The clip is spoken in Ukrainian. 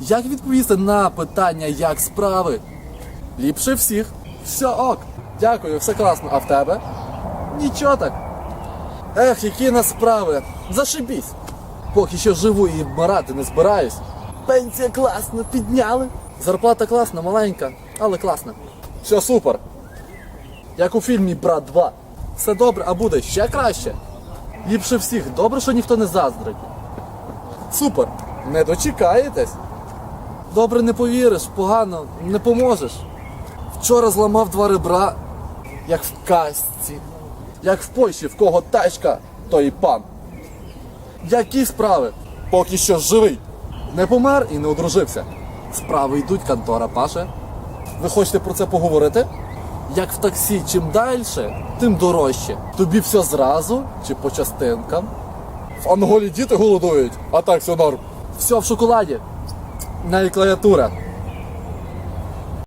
Як відповісти на питання, як справи? Ліпше всіх. Все ок. Дякую, все класно. А в тебе? Нічого так. Ех, які нас справи. Зашибісь. Поки що живу і вмирати не збираюсь. Пенсія класно, підняли. Зарплата класна, маленька, але класна. Все супер. Як у фільмі Брат 2. Все добре, а буде ще краще. Ліпше всіх. Добре, що ніхто не заздрить. Супер. Не дочекаєтесь? Добре, не повіриш, погано, не поможеш. Вчора зламав два ребра, як в казці. Як в Польщі, в кого тачка, то і пан. Які справи? Поки що живий. Не помер і не одружився. Справи йдуть, контора паше. Ви хочете про це поговорити? Як в таксі, чим далі, тим дорожче. Тобі все зразу чи по частинкам? В Анголі діти голодують, а так все норм. Все в шоколаді. na claviatura.